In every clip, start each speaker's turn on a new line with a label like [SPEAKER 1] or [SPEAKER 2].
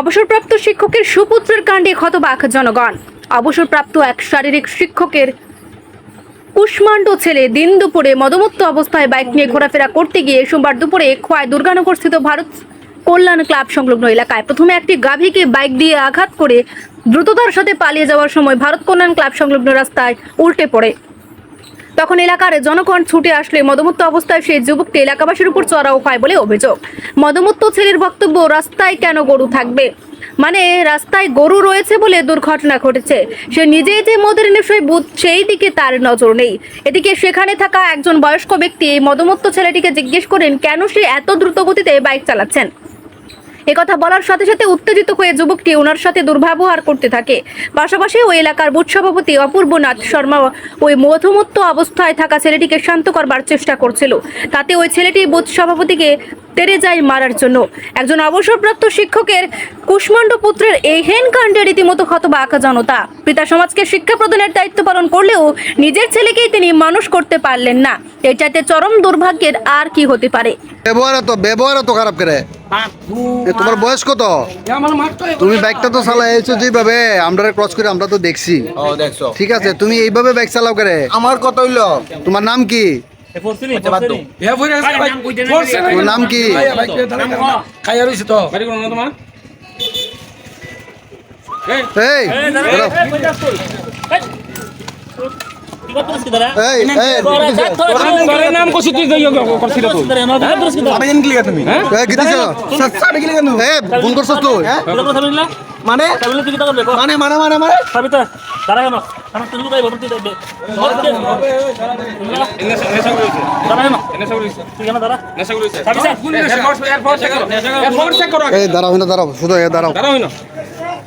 [SPEAKER 1] অবসরপ্রাপ্ত শিক্ষকের সুপুত্রের কাণ্ডে হতবাক জনগণ। অবসরপ্রাপ্ত এক শারীরিক শিক্ষকের কুষ্মাণ্ড ছেলে দিন দুপুরে মদমত্ত অবস্থায় বাইক নিয়ে ঘোরাফেরা করতে গিয়ে সোমবার দুপুরে খোয়াই দুর্গানগর স্থিত ভারত কল্যাণ ক্লাব সংলগ্ন এলাকায় প্রথমে একটি গাভীকে বাইক দিয়ে আঘাত করে দ্রুততার সাথে পালিয়ে যাওয়ার সময় ভারত কল্যাণ ক্লাব সংলগ্ন রাস্তায় উল্টে পড়ে। তখন এলাকার জনগণ ছুটে আসলে মদমত্ত অবস্থায় সেই যুবকটি এলাকাবাসীর উপর চড়াও হয় বলে অভিযোগ। মদমত্ত ছেলের বক্তব্য, রাস্তায় কেন গরু থাকবে? মানে রাস্তায় গরু রয়েছে বলে দুর্ঘটনা ঘটেছে। সে নিজেই যে মদের নেশায় বুধ সেই দিকে তার নজর নেই। এদিকে সেখানে থাকা একজন বয়স্ক ব্যক্তি এই মদমত্ত ছেলেটিকে জিজ্ঞেস করেন, কেন সে এত দ্রুত গতিতে বাইক চালাচ্ছেন? একথা বলার সাথে সাথে উত্তেজিত হয়ে যুবকটি ওনার সাথে দুর্ব্যবহার করতে থাকে। পাশাপাশি ওই এলাকার বুথ সভাপতি অপূর্বনাথ শর্মা ওই মধুমত্ত অবস্থায় থাকা ছেলেটিকে শান্ত করবার চেষ্টা করছিল। তাতে ওই ছেলেটি বুথ সভাপতিকে তেরে যায় মারার জন্য। একজন অবসরপ্রাপ্ত শিক্ষকের কুষ্মাণ্ড পুত্রের এই হেন কাণ্ডে রীতিমতো হতবাক জনতা। পিতা সমাজকে শিক্ষা প্রদানের দায়িত্ব পালন করলেও নিজের ছেলেকেই তিনি মানুষ করতে পারলেন না। এটাতে চরম দুর্ভাগ্যের আর কি হতে পারে?
[SPEAKER 2] ব্যবহার তো ব্যবহার তো খারাপ করে তোমার বয়স কত তুমি বাইকটা তো চালাইছো যেভাবে আমরা ক্রস করে আমরা তো দেখছি ঠিক আছে তুমি এইভাবে বাইক চালাও করে
[SPEAKER 3] আমার কত হইল
[SPEAKER 2] তোমার নাম কি
[SPEAKER 3] আচ্ছা, বাদ দাও।
[SPEAKER 2] তোমার নাম কি এই
[SPEAKER 4] নাম তুই তো।
[SPEAKER 3] আমি তুমি
[SPEAKER 2] ফোন করছস
[SPEAKER 3] মানে? মানে মানে মানে মানে?
[SPEAKER 2] দাঁড়াও না দাঁড়াও শুধু এ দাঁড়াও।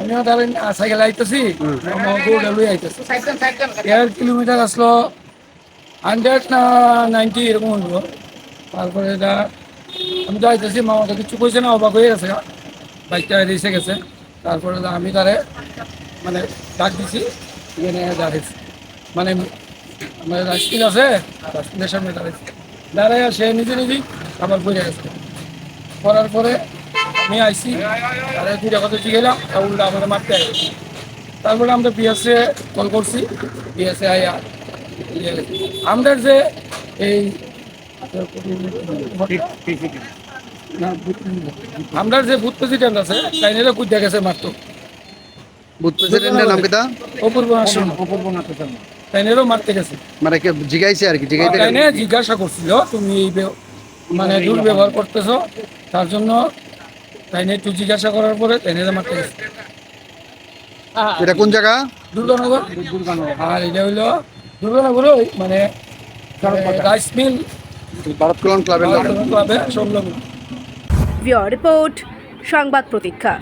[SPEAKER 4] আমিও ধরেন সাইকেল আইতেছি গরুটা লই আইতেছি। দেড় কিলোমিটার আসলো হান্ড্রেড না নাইনটি এরকম হইব। তারপরে এটা আমি তো আইতেছি মামা তো কিছু কইছে না অবাক হয়ে গেছে। বাইকটা রেসে গেছে। তারপরে আমি তারে মানে ডাক দিছি এখানে দাঁড়িয়েছি মানে আমার রাস্তিল আছে রাস্তিলের সামনে দাঁড়িয়েছি দাঁড়ায় সে নিজে নিজেই আবার বইরে গেছে। করার পরে আমি আইসি তারা দুইটা কথা শিখেলাম আর উল্টা আমাদের মারতে আইসি তারপরে আমরা পিএসএ কল করছি। আইয়া ইয়ে গেছে। আমাদের যে এই আমরা যে বুথ প্রেসিডেন্ট আছে তাইনেরা কুদ্দা গেছে মারতো।
[SPEAKER 2] বুথ প্রেসিডেন্টের নাম কিটা
[SPEAKER 4] অপূর্ব অপূর্ব তাইনেরও মারতে গেছে।
[SPEAKER 2] মানে কি জিগাইছে আর কি জিগাইতে গেছে।
[SPEAKER 4] জিজ্ঞাসা করছিল তুমি এই বে- মানে দুর্ব্যবহার করতেছো তার জন্য তাইনে একটু জিজ্ঞাসা করার পরে গেছে।
[SPEAKER 2] এটা কোন জায়গা?
[SPEAKER 4] দুর্গানগর। আর এটা হইল দুর্গানগর ওই মানে রাইস মিল।
[SPEAKER 2] ভারত কল্যাণ ক্লাবের নাম
[SPEAKER 4] ক্লাবে সংলগ্ন
[SPEAKER 1] রিপোর্ট সংবাদ প্রতীক্ষা।